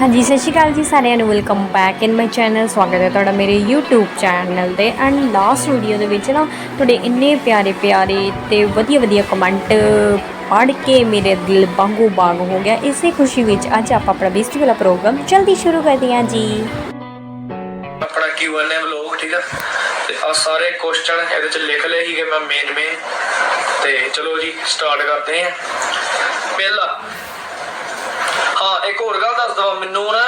ਹਾਂਜੀ, ਸਤਿ ਸ਼੍ਰੀ ਅਕਾਲ ਜੀ ਸਾਰਿਆਂ ਨੂੰ welcome back in my channel ਸਵਾਗਤ ਹੈ ਤੁਹਾਡਾ ਮੇਰੇ YouTube ਚੈਨਲ ਤੇ। ਐਂਡ ਲਾਸਟ ਵੀਡੀਓ ਦੇ ਵਿੱਚ ਨਾ, ਤੁਹਾਡੇ ਇੰਨੇ ਪਿਆਰੇ ਪਿਆਰੇ ਤੇ ਵਧੀਆ ਵਧੀਆ ਕਮੈਂਟ ਪੜ੍ਹ ਕੇ ਮੇਰੇ ਦਿਲ ਬਾਗੋ ਬਾਗ ਹੋ ਗਿਆ। ਇਸੇ ਖੁਸ਼ੀ ਵਿੱਚ ਅੱਜ ਆਪਾਂ ਆਪਣਾ ਬੇਸਟੀ ਵਾਲਾ ਪ੍ਰੋਗਰਾਮ ਜਲਦੀ ਸ਼ੁਰੂ ਕਰਦੇ ਹਾਂ ਜੀ। ਆਪਣਾ Q&A ਵਲੋਗ ਠੀਕ ਆ? ਤੇ ਆ ਸਾਰੇ ਕੁਐਸਚਨ ਇਹਦੇ ਚ ਲਿਖ ਲਏ ਸੀਗੇ ਮੈਂ ਮੇਨ ਮੇਨ ਤੇ ਚਲੋ ਜੀ ਸਟਾਰਟ ਕਰਦੇ ਹਾਂ। ਪਹਿਲਾ ਹਾਂ ਇੱਕ ਹੋਰ ਗੱਲ ਦੱਸ ਦਵਾਂ। ਮੈਨੂੰ ਨਾ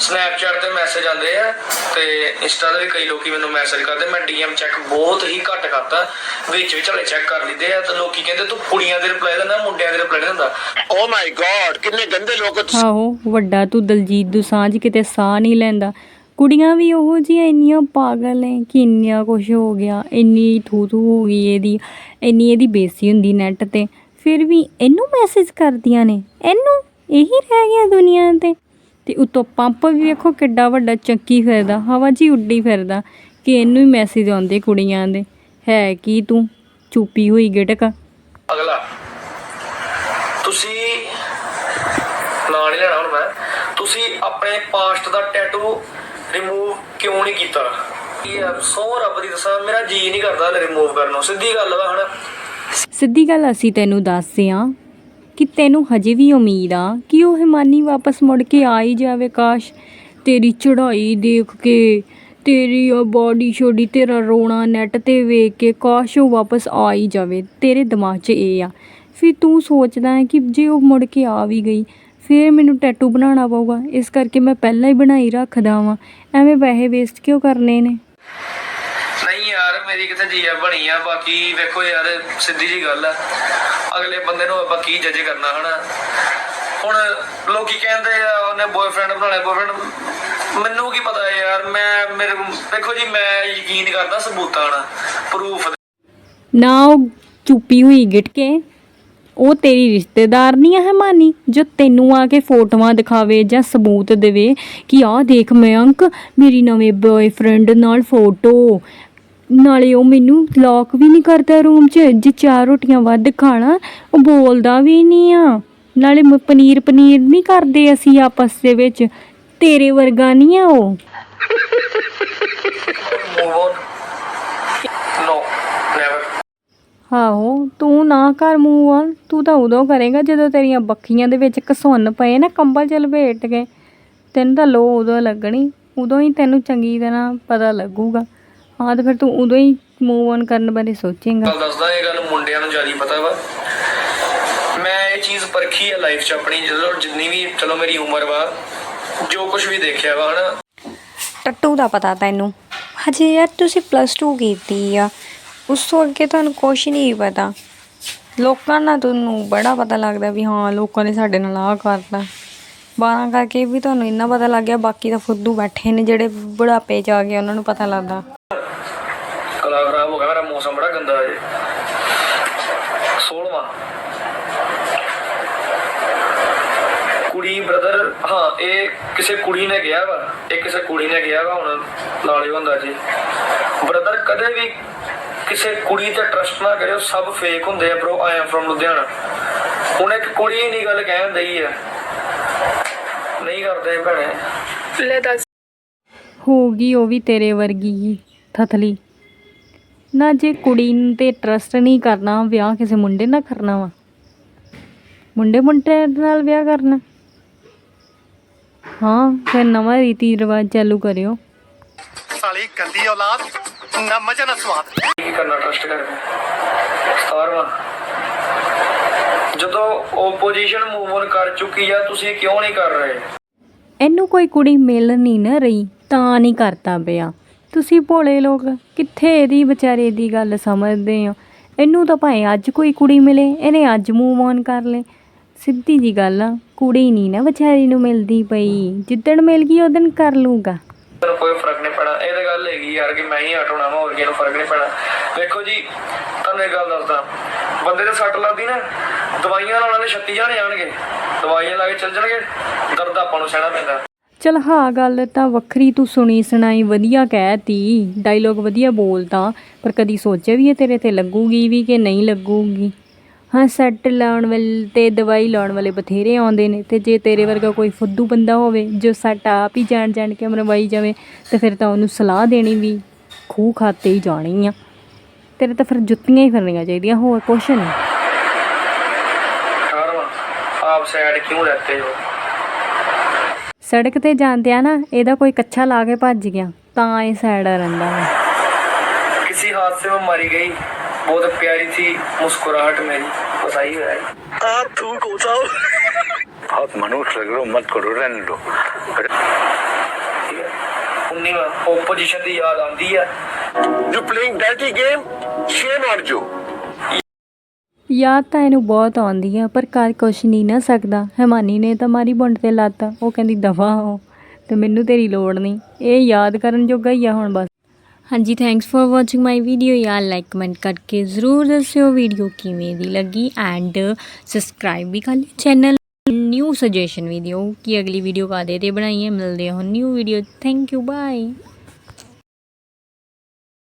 ਸਨੈਪਚੈਟ ਤੇ ਮੈਸੇਜ ਆਉਂਦੇ ਆ ਤੇ ਇੰਸਟਾ ਤੇ ਵੀ ਕਈ ਲੋਕੀ ਮੈਨੂੰ ਮੈਸੇਜ ਕਰਦੇ। ਮੈਂ ਡੀਐਮ ਚੈੱਕ ਬਹੁਤ ਹੀ ਘੱਟ ਕਰਤਾ। ਵਿੱਚ ਵਿੱਚ ਹਲੇ ਚੈੱਕ ਕਰ ਲਿੱਦੇ ਆ ਤੇ ਲੋਕੀ ਕਹਿੰਦੇ ਤੂੰ ਕੁੜੀਆਂ ਦੇ ਰਿਪਲਾਈ ਦਿੰਦਾ ਮੁੰਡਿਆਂ ਦੇ ਰਿਪਲਾਈ ਦਿੰਦਾ? ਓ ਮਾਈ ਗॉड ਕਿੰਨੇ ਗੰਦੇ ਲੋਕ ਤੁਸੀਂ। ਆਹੋ ਵੱਡਾ ਤੂੰ ਦਲਜੀਤ ਦੁਸਾਂਝ ਕਿਤੇ ਸਾਹ ਨਹੀਂ ਲੈਂਦਾ। ਕੁੜੀਆਂ ਵੀ ਉਹੋ ਜਿਹੀਆਂ ਇੰਨੀਆਂ ਪਾਗਲ ਨੇ ਕਿ ਇੰਨਾ ਕੁਝ ਹੋ ਗਿਆ। ਇੰਨੀ ਥੂ ਥੂ ਹੋ ਗਈ ਇਹਦੀ। ਇੰਨੀ ਇਹਦੀ ਬੇਇੱਜ਼ਤੀ ਹੁੰਦੀ ਨੈਟ ਤੇ। ਫਿਰ ਵੀ ਇਹਨੂੰ ਮੈਸੇਜ ਕਰਦੀਆਂ ਨੇ। ਇਹਨੂੰ? ਇਹੀ ਰਹਿ ਗਿਆ ਦੁਨੀਆ ਤੇ। ਤੇ ਉਤੋਂ ਪੰਪ ਵੀ ਵੇਖੋ ਕਿੱਡਾ ਵੱਡਾ ਚੱਕੀ ਫਿਰਦਾ ਹਵਾ ਹੀ ਉੱਡੀ ਫਿਰਦਾ। ਕਿ ਇਹਨੂੰ ਹੀ ਮੈਸੇਜ ਆਉਂਦੇ ਕੁੜੀਆਂ ਦੇ ਹੈ ਕੀ ਤੂੰ? ਚੁੱਪੀ ਹੋਈ ਗਿਟਕ। ਅਗਲਾ ਤੁਸੀਂ ਨਾਂ ਨਹੀਂ ਲੈਣਾ ਹੁਣ ਮੈਂ। ਤੁਸੀਂ ਆਪਣੇ ਪਾਸਟ ਦਾ ਟੈਟੂ ਰਿਮੂਵ ਕਿਉਂ ਨਹੀਂ ਕੀਤਾ? ਇਹ ਸੋ ਰੱਬ ਦੀ ਦੱਸਾਂ ਮੇਰਾ ਜੀ ਨਹੀਂ ਕਰਦਾ ਰਿਮੂਵ ਕਰਨ ਨੂੰ। ਸਿੱਧੀ ਗੱਲ ਵਾ ਹਣ ਸਿੱਧੀ ਗੱਲ ਅਸੀਂ ਤੈਨੂੰ ਦੱਸਦੇ ਹਾਂ ਕਿ ਤੈਨੂੰ ਹਜੇ ਵੀ ਉਮੀਦ ਆ ਕਿ ਉਹ ਹਿਮਾਨੀ ਵਾਪਸ ਮੁੜ ਕੇ ਆ ਹੀ ਜਾਵੇ? ਕਾਸ਼ ਤੇਰੀ ਚੜ੍ਹਾਈ ਦੇਖ ਕੇ, ਤੇਰੀ ਬਾਡੀ ਛੋਡੀ, ਤੇਰਾ ਰੋਣਾ ਨੈਟ ਤੇ ਵੇਖ ਕੇ ਕਾਸ਼ ਉਹ ਵਾਪਸ ਆ ਹੀ ਜਾਵੇ। ਤੇਰੇ ਦਿਮਾਗ 'ਚ ਇਹ ਆ। ਫਿਰ ਤੂੰ ਸੋਚਦਾ ਹੈ ਕਿ ਜੇ ਉਹ ਮੁੜ ਕੇ ਆ ਵੀ ਗਈ, ਫਿਰ ਮੈਨੂੰ ਟੈਟੂ ਬਣਾਉਣਾ ਪਊਗਾ। ਇਸ ਕਰਕੇ ਮੈਂ ਪਹਿਲਾਂ ਹੀ ਬਣਾਈ ਰੱਖਦਾ ਵਾਂ। ਐਵੇਂ ਪੈਸੇ ਵੇਸਟ ਕਿਉਂ ਕਰਨੇ ਨੇ? ਨਹੀਂ ਯਾਰ, ਮੇਰੀ ਕਿਤੇ ਜੀ ਬਣੀ ਆ। ਬਾਕੀ ਵੇਖੋ ਯਾਰ, ਸਿੱਧੀ ਜੀ ਗੱਲ ਆ। ਅਗਲੇ ਬੰਦੇ ਨੂੰ ਆਪਾਂ ਕੀ ਜੱਜ ਕਰਨਾ, ਹਨਾ? ਹੁਣ ਲੋਕੀ ਕਹਿੰਦੇ ਆ, ਉਹਨੇ ਬॉयਫ੍ਰੈਂਡ ਬਣਾ ਲਿਆ ਬॉयਫ੍ਰੈਂਡ ਮੈਨੂੰ ਕੀ ਪਤਾ ਯਾਰ, ਮੈਂ, ਮੇਰੇ ਦੇਖੋ ਜੀ, ਮੈਂ ਯਕੀਨ ਕਰਦਾ ਸਬੂਤਾਂ ਨਾਲ ਪ੍ਰੂਫ ਨਾਉ ਚੁੱਪੀ ਹੋਈ ਗਿਟਕੇ ਉਹ ਤੇਰੀ ਰਿਸ਼ਤੇਦਾਰ ਨਹੀਂ ਹੈ ਮਾਨੀ ਜੋ ਤੈਨੂੰ ਆ ਕੇ ਫੋਟੋਆਂ ਦਿਖਾਵੇ ਜਾਂ ਸਬੂਤ ਦੇਵੇ ਕਿ ਆਹ ਦੇਖ ਮੈਂ ਅੰਕ, ਮੇਰੀ ਨਵੇਂ ਬॉयਫ੍ਰੈਂਡ ਨਾਲ ਫੋਟੋ ਨਾਲੇ ਉਹ ਮੈਨੂੰ ਲੌਕ ਵੀ ਨਹੀਂ ਕਰਦਾ ਰੂਮ 'ਚ ਜੇ ਚਾਰ ਰੋਟੀਆਂ ਵੱਧ ਖਾਣਾ ਉਹ ਬੋਲਦਾ ਵੀ ਨਹੀਂ ਆ। ਨਾਲੇ ਮ- ਪਨੀਰ ਪਨੀਰ ਨਹੀਂ ਕਰਦੇ ਅਸੀਂ ਆਪਸ ਦੇ ਵਿੱਚ ਤੇਰੇ ਵਰਗਾ ਨਹੀਂ ਆ ਉਹ। ਨੈਵਰ ਆਹੋ ਤੂੰ ਨਾ ਕਰ ਮੂੰਹ ਆ ਤੂੰ ਤਾਂ ਉਦੋਂ ਕਰੇਗਾ ਜਦੋਂ ਤੇਰੀਆਂ ਬੱਖੀਆਂ ਦੇ ਵਿੱਚ ਘਸੁੰਨ ਪਏ ਨਾ ਕੰਬਲ ਚ ਲਪੇਟ ਕੇ। ਤੈਨੂੰ ਤਾਂ ਲੋ ਉਦੋਂ ਲੱਗਣੀ ਉਦੋਂ ਹੀ ਤੈਨੂੰ ਚੰਗੀ ਤਰ੍ਹਾਂ ਪਤਾ ਲੱਗੂਗਾ। ਹਾਂ ਤੇ ਫਿਰ ਤੂੰ ਉਦੋਂ ਹੀ ਮੂਵ ਔਨ ਕਰਨ ਬਾਰੇ ਸੋਚੇਂਗਾ। ਦੱਸਦਾ ਇਹ ਗੱਲ ਮੁੰਡਿਆਂ ਨੂੰ ਜ਼ਿਆਦਾ ਪਤਾ ਵਾ। ਮੈਂ ਇਹ ਚੀਜ਼ ਪਰਖੀ ਹੈ ਲਾਈਫ 'ਚ ਆਪਣੀ ਜਦੋਂ ਜਿੰਨੀ ਵੀ ਚਲੋ ਮੇਰੀ ਉਮਰ ਵਾ ਜੋ ਕੁਝ ਵੀ ਦੇਖਿਆ ਵਾ ਹਨਾ। ਟੱਟੂ ਦਾ ਪਤਾ ਤੈਨੂੰ। ਹਜੇ ਯਾਰ ਤੁਸੀਂ ਪਲੱਸ 2 ਕੀਤੀ ਆ। ਉਸ ਤੋਂ ਅੱਗੇ ਤੁਹਾਨੂੰ ਕੁਛ ਨਹੀਂ ਪਤਾ। ਲੋਕਾਂ ਨਾਲ ਤੁਹਾਨੂੰ ਬੜਾ ਪਤਾ ਲੱਗਦਾ ਵੀ ਹਾਂ ਲੋਕਾਂ ਨੇ ਸਾਡੇ ਨਾਲ ਆਹ ਕਰਤਾ। 12 ਕਰਕੇ ਵੀ ਤੁਹਾਨੂੰ ਇੰਨਾ ਪਤਾ ਲੱਗ ਗਿਆ ਬਾਕੀ ਤਾਂ ਫੁੱਦੂ ਬੈਠੇ ਨੇ ਜਿਹੜੇ ਬੁਢਾਪੇ 'ਚ ਆ ਗਏ ਉਹਨਾਂ ਨੂੰ ਪਤਾ ਲੱਗਦਾ। ਕਲਾ ਖਰਾਬ ਹੋ ਗਿਆ ਮੇਰਾ ਮੌਸਮ ਬੜਾ ਗੰਦਾ ਹੈ। 16ਵਾਂ ਕੁੜੀ ਬ੍ਰਦਰ ਹਾਂ, ਇਹ ਕਿਸੇ ਕੁੜੀ ਨੇ ਗਿਆ ਵਾ, ਇਹ ਕਿਸੇ ਕੁੜੀ ਨੇ ਗਿਆ ਵਾ, ਹੁਣ ਲਾਲੇ ਹੁੰਦਾ ਜੀ। ਬ੍ਰਦਰ ਕਦੇ ਵੀ ਕਿਸੇ ਕੁੜੀ ਤੇ ਟਰਸਟ ਨਾ ਕਰਿਓ, ਸਭ ਫੇਕ ਹੁੰਦੇ ਆ bro I am from Ludhiana. ਹੁਣ ਇੱਕ ਕੁੜੀ ਨਹੀਂ ਗੱਲ ਕਹਿਣ ਦਈ ਆ। ਨਹੀਂ ਕਰਦੇ ਭੈਣੇ। ਹੋਊਗੀ ਉਹ ਵੀ ਤੇਰੇ ਵਰਗੀ ਹੀ, ਥਥਲੀ। ਨਾ ਜੇ ਕੁੜੀ ਨੂੰ ਤੇ ਟਰਸਟ ਨਹੀਂ ਕਰਨਾ ਵਿਆਹ ਕਿਸੇ ਮੁੰਡੇ ਨਾਲ ਕਰਨਾ ਵਾ। ਮੁੰਡੇ ਮੁੰਡੇ ਨਾਲ ਵਿਆਹ ਕਰਨਾ। ਹਾਂ ਫਿਰ ਨਵਾਂ ਰੀਤੀ ਰਿਵਾਜ ਚਾਲੂ ਕਰਿਓ। ਸਾਲੀ ਗੰਦੀ ਔਲਾਦ ਨਾ ਮਜ਼ਾ ਨਾ ਸਵਾਦ। ਕੀ ਕਰਨਾ ਟਰਸਟ ਸਤਾਰਵਾਂ ਜਦੋਂ ਓਪੋਜੀਸ਼ਨ ਮੂਵ ਔਨ ਕਰ ਚੁੱਕੀ ਆ ਤੁਸੀਂ ਕਿਉਂ ਨਹੀਂ ਕਰ ਰਹੇ? ਇਹਨੂੰ ਕੋਈ ਕੁੜੀ ਮਿਲ ਨਹੀਂ ਨਾ ਰਹੀ ਤਾਂ ਨਹੀਂ ਕਰਤਾ ਪਿਆ। ਤੁਸੀਂ ਭੋਲੇ ਲੋਕ, ਕਿੱਥੇ ਇਹਦੀ ਵਿਚਾਰੇ ਦੀ ਗੱਲ ਸਮਝਦੇ ਹੋ? ਇਹਨੂੰ ਤਾਂ ਭਾਵੇਂ ਅੱਜ ਕੋਈ ਕੁੜੀ ਮਿਲੇ, ਇਹਨੇ ਅੱਜ ਮੂਵ ਔਨ ਕਰ ਲੇ ਸਿੱਧੀ ਜੀ ਗੱਲ ਆ, ਕੁੜੀ ਨਹੀਂ ਨਾ ਵਿਚਾਰੀ ਨੂੰ ਮਿਲਦੀ ਪਈ। ਜਿੱਦਣ ਮਿਲ ਗਈ ਉਦਣ ਕਰ ਲੂਗਾ ਤੈਨੂੰ ਕੋਈ ਫ਼ਰਕ ਨਹੀਂ ਪੈਣਾ। ਇਹ ਤਾਂ ਗੱਲ ਹੈਗੀ ਯਾਰ ਕਿ ਮੈਂ ਹੀ ਹਟਾਉਣਾ ਵਾ, ਹੋਰ ਕਿਹਨੂੰ ਫ਼ਰਕ ਨਹੀਂ ਪੈਣਾ। ਦੇਖੋ ਜੀ, ਤੁਹਾਨੂੰ ਇੱਕ ਗੱਲ ਦੱਸਦਾ। ਬੰਦੇ ਦੇ ਸੱਟ ਲੱਗਦੀ ਨਾ, ਦਵਾਈਆਂ ਨਾਲ ਉਹਨੇ 36 ਜਾਣੇ ਆਣਗੇ। ਦਵਾਈਆਂ ਲਾ ਕੇ ਚੱਲ ਜਾਣਗੇ। ਦਰਦ ਆਪਾਂ ਨੂੰ ਸਹਿਣਾ ਪੈਂਦਾ। ਚਲ ਹਾਂ, ਗੱਲ ਤਾਂ ਵੱਖਰੀ ਤੂੰ ਸੁਣੀ ਸੁਣਾਈ, ਵਧੀਆ ਕਹਿਤੀ ਡਾਇਲੋਗ ਵਧੀਆ ਬੋਲਦਾ ਪਰ ਕਦੀ ਸੋਚਿਆ ਵੀ ਇਹ ਤੇਰੇ ਤੇ ਲੱਗੂਗੀ ਵੀ ਕਿ ਨਹੀਂ ਲੱਗੂਗੀ? ਹਾਂ ਸੱਟ ਲਾਉਣ ਵਾਲੇ ਤੇ ਦਵਾਈ ਲਾਉਣ ਵਾਲੇ ਬਥੇਰੇ ਆਉਂਦੇ ਨੇ ਤੇ ਜੇ ਤੇਰੇ ਵਰਗਾ ਕੋਈ ਫੁੱਦੂ ਬੰਦਾ ਹੋਵੇ, ਜੋ ਸੱਟ ਆਪ ਹੀ ਜਾਣ ਜਾਣ ਕੇ ਮਰਵਾਈ ਜਾਵੇ, ਤੇ ਫਿਰ ਤਾਂ ਉਹਨੂੰ ਸਲਾਹ ਦੇਣੀ ਵੀ ਖੂਹ ਖਾਤੇ ਹੀ ਜਾਣੀ ਆ। ਤੇਰੇ ਤਾਂ ਫਿਰ ਜੁੱਤੀਆਂ ਹੀ ਫਿਰਨੀਆਂ ਚਾਹੀਦੀਆਂ, ਹੋਰ ਕੁਛ ਨਹੀਂ। ਆਪ ਸਾਈਡ ਕਿਉਂ ਰਹਤੇ ਹੋ? ਸੜਕ ਤੇ ਜਾਂਦੇ ਆ ਨਾ ਇਹਦਾ ਕੋਈ ਕੱਛਾ ਲਾ ਕੇ ਭੱਜ ਗਿਆ ਤਾਂ ਇਹ ਸੈਡ ਰਹਿੰਦਾ ਵਾ किसी हादसे में मारी गई बहुत प्यारी थी मुस्कुराहट मेरी बताइए भाई आप तू को जाओ बहुत मनुष्य लग रहे हो मत करो रहने दो उन्नी ओपोजिशन की याद आती है you playing dirty game shame on you ਯਾਦ ਤਾਂ ਇਹਨੂੰ ਬਹੁਤ ਆਉਂਦੀ ਆ ਪਰ ਕਰ ਕੁਛ ਨਹੀਂ ਨਾ ਸਕਦਾ। ਹੈਮਾਨੀ ਨੇ ਤਾਂ ਮਾਰੀ ਬੁੰਡ ਤੇ ਲੱਤ। ਉਹ ਕਹਿੰਦੀ, ਦਫਾ ਹੋ, ਤੇ ਮੈਨੂੰ ਤੇਰੀ ਲੋੜ ਨਹੀਂ। ਇਹ ਯਾਦ ਕਰਨ ਜੋਗਾ ਹੀ ਆ ਹੁਣ ਬਸ। ਹਾਂਜੀ thanks for watching my video ਯਾਰ ਲਾਈਕ ਕਮੈਂਟ ਕਰਕੇ ਜ਼ਰੂਰ ਦੱਸਿਓ ਵੀਡੀਓ ਕਿਵੇਂ ਦੀ ਲੱਗੀ ਐਂਡ ਸਬਸਕ੍ਰਾਈਬ ਵੀ ਕਰ ਲਿਓ ਚੈਨਲ ਨਿਊ ਸੁਜੈਸ਼ਨ ਵੀ ਦਿਓ ਕਿ ਅਗਲੀ ਵੀਡੀਓ ਕਾਦੇ ਤੇ ਬਣਾਈਏ ਮਿਲਦੇ ਹਾਂ new video thank you bye